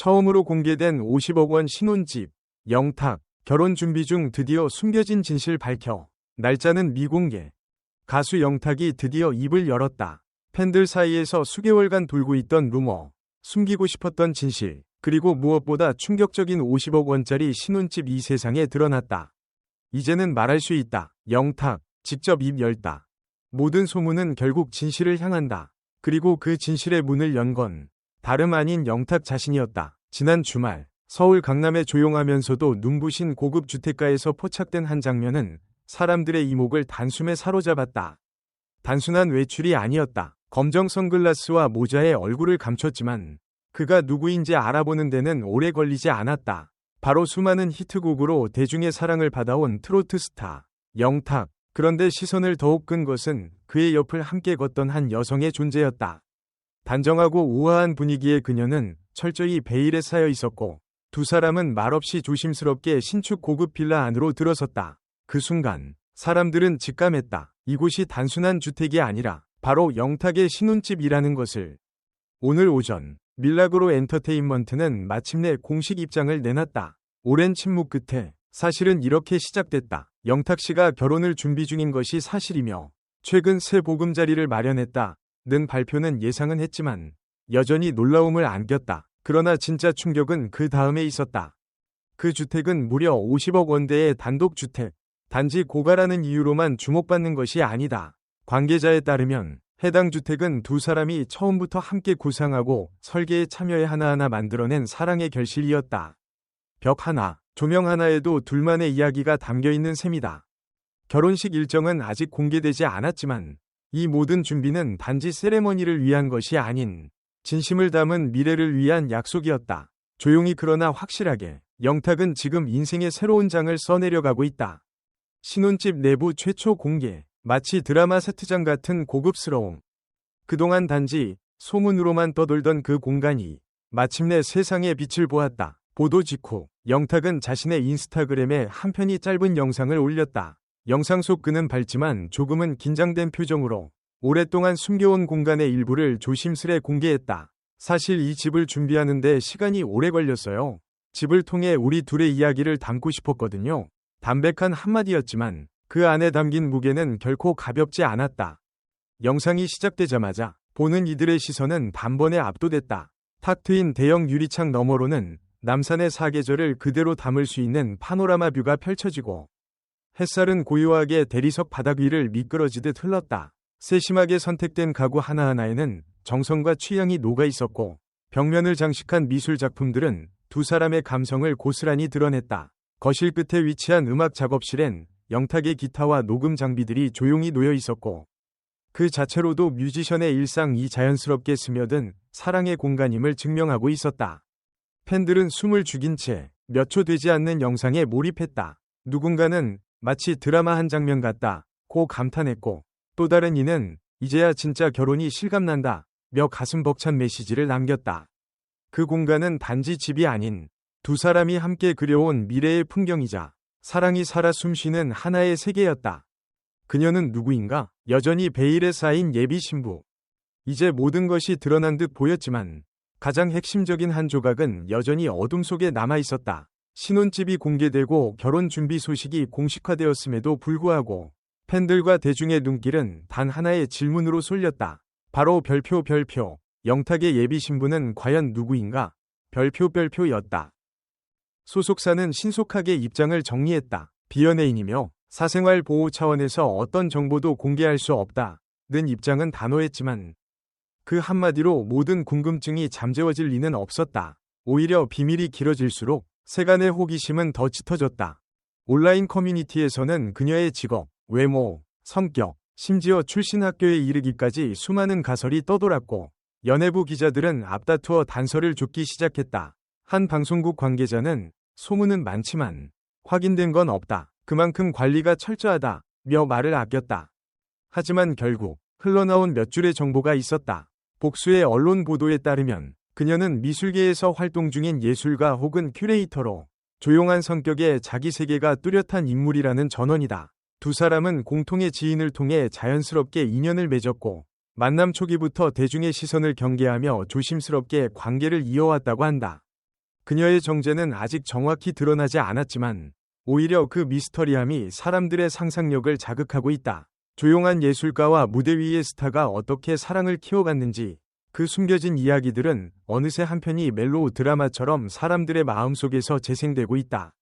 처음으로 공개된 50억 원 신혼집, 영탁, 결혼 준비 중 드디어 숨겨진 진실 밝혀. 날짜는 미공개. 가수 영탁이 드디어 입을 열었다. 팬들 사이에서 수개월간 돌고 있던 루머, 숨기고 싶었던 진실, 그리고 무엇보다 충격적인 50억 원짜리 신혼집 이 세상에 드러났다. 이제는 말할 수 있다. 영탁, 직접 입 열다. 모든 소문은 결국 진실을 향한다. 그리고 그 진실의 문을 연 건 다름 아닌 영탁 자신이었다. 지난 주말 서울 강남의 조용하면서도 눈부신 고급 주택가에서 포착된 한 장면은 사람들의 이목을 단숨에 사로잡았다. 단순한 외출이 아니었다. 검정 선글라스와 모자에 얼굴을 감췄지만 그가 누구인지 알아보는 데는 오래 걸리지 않았다. 바로 수많은 히트곡으로 대중의 사랑을 받아온 트로트 스타 영탁. 그런데 시선을 더욱 끈 것은 그의 옆을 함께 걷던 한 여성의 존재였다. 단정하고 우아한 분위기의 그녀는 철저히 베일에 쌓여 있었고 두 사람은 말없이 조심스럽게 신축 고급 빌라 안으로 들어섰다. 그 순간 사람들은 직감했다. 이곳이 단순한 주택이 아니라 바로 영탁의 신혼집이라는 것을. 오늘 오전 밀라그로 엔터테인먼트는 마침내 공식 입장을 내놨다. 오랜 침묵 끝에 사실은 이렇게 시작됐다. 영탁 씨가 결혼을 준비 중인 것이 사실이며 최근 새 보금자리를 마련했다. 는 발표는 예상은 했지만 여전히 놀라움을 안겼다. 그러나 진짜 충격은 그 다음에 있었다. 그 주택은 무려 50억 원대의 단독주택. 단지 고가라는 이유로만 주목받는 것이 아니다. 관계자에 따르면 해당 주택은 두 사람이 처음부터 함께 구상하고 설계에 참여해 하나하나 만들어낸 사랑의 결실이었다. 벽 하나, 조명 하나에도 둘만의 이야기가 담겨 있는 셈이다. 결혼식 일정은 아직 공개되지 않았지만 이 모든 준비는 단지 세레머니를 위한 것이 아닌 진심을 담은 미래를 위한 약속이었다. 조용히 그러나 확실하게 영탁은 지금 인생의 새로운 장을 써내려가고 있다. 신혼집 내부 최초 공개, 마치 드라마 세트장 같은 고급스러움. 그동안 단지 소문으로만 떠돌던 그 공간이 마침내 세상의 빛을 보았다. 보도 직후 영탁은 자신의 인스타그램에 한 편이 짧은 영상을 올렸다. 영상 속 그는 밝지만 조금은 긴장된 표정으로 오랫동안 숨겨온 공간의 일부를 조심스레 공개했다. 사실 이 집을 준비하는데 시간이 오래 걸렸어요. 집을 통해 우리 둘의 이야기를 담고 싶었거든요. 담백한 한마디였지만 그 안에 담긴 무게는 결코 가볍지 않았다. 영상이 시작되자마자 보는 이들의 시선은 단번에 압도됐다. 탁 트인 대형 유리창 너머로는 남산의 사계절을 그대로 담을 수 있는 파노라마 뷰가 펼쳐지고 햇살은 고요하게 대리석 바닥 위를 미끄러지듯 흘렀다. 세심하게 선택된 가구 하나하나에는 정성과 취향이 녹아 있었고 벽면을 장식한 미술 작품들은 두 사람의 감성을 고스란히 드러냈다. 거실 끝에 위치한 음악 작업실엔 영탁의 기타와 녹음 장비들이 조용히 놓여 있었고 그 자체로도 뮤지션의 일상이 자연스럽게 스며든 사랑의 공간임을 증명하고 있었다. 팬들은 숨을 죽인 채 몇 초 되지 않는 영상에 몰입했다. 누군가는 마치 드라마 한 장면 같다. 고 감탄했고 또 다른 이는 이제야 진짜 결혼이 실감난다. 며 가슴 벅찬 메시지를 남겼다. 그 공간은 단지 집이 아닌 두 사람이 함께 그려온 미래의 풍경이자 사랑이 살아 숨쉬는 하나의 세계였다. 그녀는 누구인가? 여전히 베일에 쌓인 예비 신부. 이제 모든 것이 드러난 듯 보였지만 가장 핵심적인 한 조각은 여전히 어둠 속에 남아 있었다. 신혼집이 공개되고 결혼 준비 소식이 공식화되었음에도 불구하고 팬들과 대중의 눈길은 단 하나의 질문으로 쏠렸다. 바로 별표 별표. 영탁의 예비 신부는 과연 누구인가? 별표 별표였다. 소속사는 신속하게 입장을 정리했다. 비연예인이며 사생활 보호 차원에서 어떤 정보도 공개할 수 없다. 는 입장은 단호했지만 그 한마디로 모든 궁금증이 잠재워질 리는 없었다. 오히려 비밀이 길어질수록 세간의 호기심은 더 짙어졌다. 온라인 커뮤니티에서는 그녀의 직업, 외모, 성격, 심지어 출신 학교에 이르기까지 수많은 가설이 떠돌았고 연예부 기자들은 앞다투어 단서를 줍기 시작했다. 한 방송국 관계자는 소문은 많지만 확인된 건 없다. 그만큼 관리가 철저하다. 며 말을 아꼈다. 하지만 결국 흘러나온 몇 줄의 정보가 있었다. 복수의 언론 보도에 따르면 그녀는 미술계에서 활동 중인 예술가 혹은 큐레이터로 조용한 성격의 자기 세계가 뚜렷한 인물이라는 전원이다. 두 사람은 공통의 지인을 통해 자연스럽게 인연을 맺었고 만남 초기부터 대중의 시선을 경계하며 조심스럽게 관계를 이어왔다고 한다. 그녀의 정체는 아직 정확히 드러나지 않았지만 오히려 그 미스터리함이 사람들의 상상력을 자극하고 있다. 조용한 예술가와 무대 위의 스타가 어떻게 사랑을 키워갔는지 그 숨겨진 이야기들은 어느새 한편이 멜로우 드라마처럼 사람들의 마음속에서 재생되고 있다.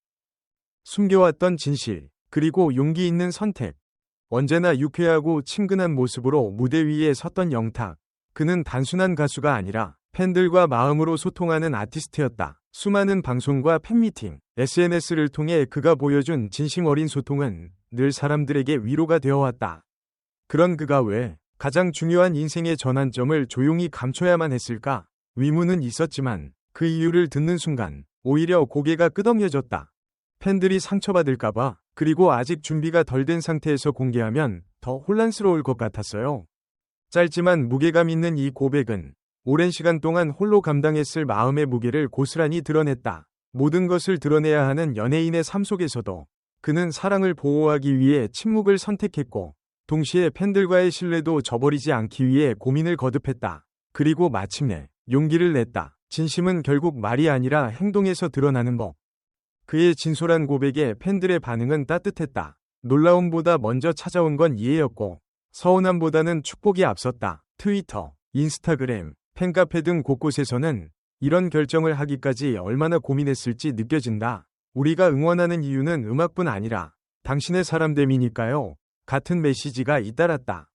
숨겨왔던 진실, 그리고 용기 있는 선택. 언제나 유쾌하고 친근한 모습으로 무대 위에 섰던 영탁. 그는 단순한 가수가 아니라 팬들과 마음으로 소통하는 아티스트였다. 수많은 방송과 팬미팅, SNS를 통해 그가 보여준 진심 어린 소통은 늘 사람들에게 위로가 되어왔다. 그런 그가 왜 가장 중요한 인생의 전환점을 조용히 감춰야만 했을까? 위문은 있었지만 그 이유를 듣는 순간 오히려 고개가 끄덕여졌다. 팬들이 상처받을까봐 그리고 아직 준비가 덜 된 상태에서 공개하면 더 혼란스러울 것 같았어요. 짧지만 무게감 있는 이 고백은 오랜 시간 동안 홀로 감당했을 마음의 무게를 고스란히 드러냈다. 모든 것을 드러내야 하는 연예인의 삶 속에서도 그는 사랑을 보호하기 위해 침묵을 선택했고 동시에 팬들과의 신뢰도 저버리지 않기 위해 고민을 거듭했다. 그리고 마침내 용기를 냈다. 진심은 결국 말이 아니라 행동에서 드러나는 법. 그의 진솔한 고백에 팬들의 반응은 따뜻했다. 놀라움보다 먼저 찾아온 건 이해였고 서운함보다는 축복이 앞섰다. 트위터, 인스타그램, 팬카페 등 곳곳에서는 이런 결정을 하기까지 얼마나 고민했을지 느껴진다. 우리가 응원하는 이유는 음악뿐 아니라 당신의 사람됨이니까요. 같은 메시지가 잇따랐다.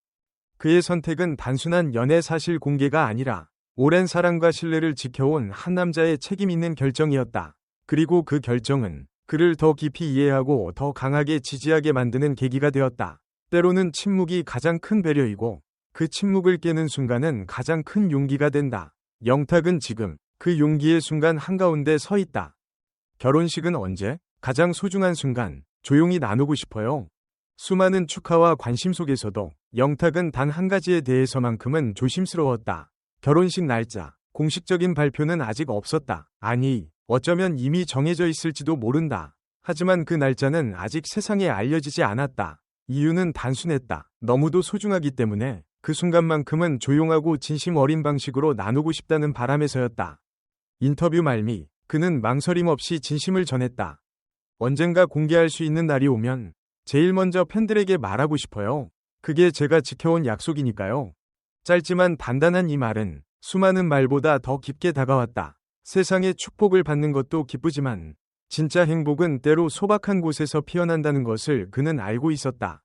그의 선택은 단순한 연애 사실 공개가 아니라 오랜 사랑과 신뢰를 지켜온 한 남자의 책임 있는 결정이었다. 그리고 그 결정은 그를 더 깊이 이해하고 더 강하게 지지하게 만드는 계기가 되었다. 때로는 침묵이 가장 큰 배려이고 그 침묵을 깨는 순간은 가장 큰 용기가 된다. 영탁은 지금 그 용기의 순간 한가운데 서 있다. 결혼식은 언제? 가장 소중한 순간, 조용히 나누고 싶어요. 수많은 축하와 관심 속에서도 영탁은 단 한 가지에 대해서만큼은 조심스러웠다. 결혼식 날짜, 공식적인 발표는 아직 없었다. 아니, 어쩌면 이미 정해져 있을지도 모른다. 하지만 그 날짜는 아직 세상에 알려지지 않았다. 이유는 단순했다. 너무도 소중하기 때문에 그 순간만큼은 조용하고 진심 어린 방식으로 나누고 싶다는 바람에서였다. 인터뷰 말미, 그는 망설임 없이 진심을 전했다. 언젠가 공개할 수 있는 날이 오면 제일 먼저 팬들에게 말하고 싶어요. 그게 제가 지켜온 약속이니까요. 짧지만 단단한 이 말은 수많은 말보다 더 깊게 다가왔다. 세상의 축복을 받는 것도 기쁘지만 진짜 행복은 때로 소박한 곳에서 피어난다는 것을 그는 알고 있었다.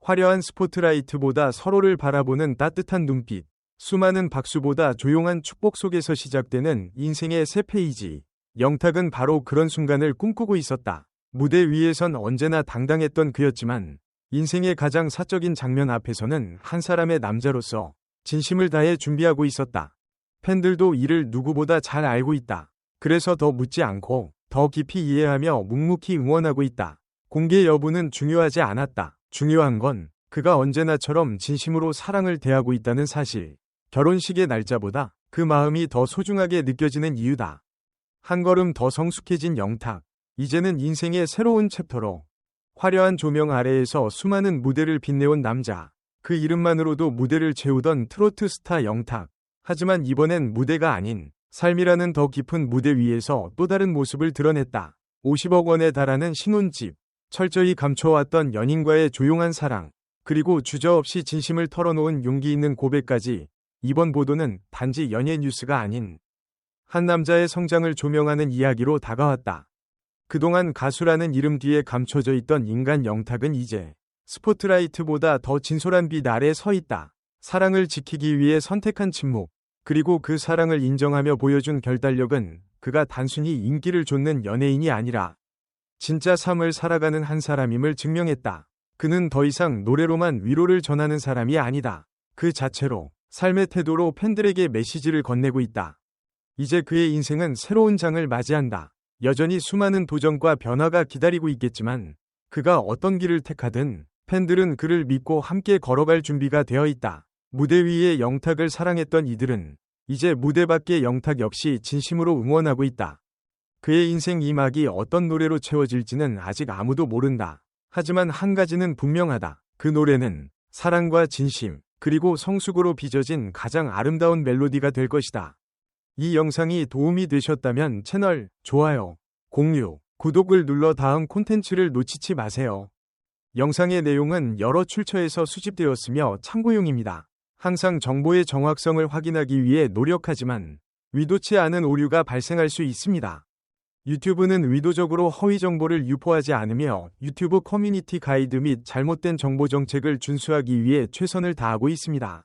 화려한 스포트라이트보다 서로를 바라보는 따뜻한 눈빛, 수많은 박수보다 조용한 축복 속에서 시작되는 인생의 새 페이지. 영탁은 바로 그런 순간을 꿈꾸고 있었다. 무대 위에선 언제나 당당했던 그였지만 인생의 가장 사적인 장면 앞에서는 한 사람의 남자로서 진심을 다해 준비하고 있었다. 팬들도 이를 누구보다 잘 알고 있다. 그래서 더 묻지 않고 더 깊이 이해하며 묵묵히 응원하고 있다. 공개 여부는 중요하지 않았다. 중요한 건 그가 언제나처럼 진심으로 사랑을 대하고 있다는 사실. 결혼식의 날짜보다 그 마음이 더 소중하게 느껴지는 이유다. 한 걸음 더 성숙해진 영탁. 이제는 인생의 새로운 챕터로 화려한 조명 아래에서 수많은 무대를 빛내온 남자. 그 이름만으로도 무대를 채우던 트로트 스타 영탁. 하지만 이번엔 무대가 아닌 삶이라는 더 깊은 무대 위에서 또 다른 모습을 드러냈다. 50억 원에 달하는 신혼집, 철저히 감춰왔던 연인과의 조용한 사랑, 그리고 주저없이 진심을 털어놓은 용기 있는 고백까지 이번 보도는 단지 연예 뉴스가 아닌 한 남자의 성장을 조명하는 이야기로 다가왔다. 그동안 가수라는 이름 뒤에 감춰져 있던 인간 영탁은 이제 스포트라이트보다 더 진솔한 빛 아래 서 있다. 사랑을 지키기 위해 선택한 침묵, 그리고 그 사랑을 인정하며 보여준 결단력은 그가 단순히 인기를 좇는 연예인이 아니라 진짜 삶을 살아가는 한 사람임을 증명했다. 그는 더 이상 노래로만 위로를 전하는 사람이 아니다. 그 자체로 삶의 태도로 팬들에게 메시지를 건네고 있다. 이제 그의 인생은 새로운 장을 맞이한다. 여전히 수많은 도전과 변화가 기다리고 있겠지만 그가 어떤 길을 택하든 팬들은 그를 믿고 함께 걸어갈 준비가 되어 있다. 무대 위에 영탁을 사랑했던 이들은 이제 무대 밖의 영탁 역시 진심으로 응원하고 있다. 그의 인생 이막이 어떤 노래로 채워질지는 아직 아무도 모른다. 하지만 한 가지는 분명하다. 그 노래는 사랑과 진심, 그리고 성숙으로 빚어진 가장 아름다운 멜로디가 될 것이다. 이 영상이 도움이 되셨다면 채널 좋아요, 공유, 구독을 눌러 다음 콘텐츠를 놓치지 마세요. 영상의 내용은 여러 출처에서 수집되었으며 참고용입니다. 항상 정보의 정확성을 확인하기 위해 노력하지만 의도치 않은 오류가 발생할 수 있습니다. 유튜브는 의도적으로 허위 정보를 유포하지 않으며 유튜브 커뮤니티 가이드 및 잘못된 정보 정책을 준수하기 위해 최선을 다하고 있습니다.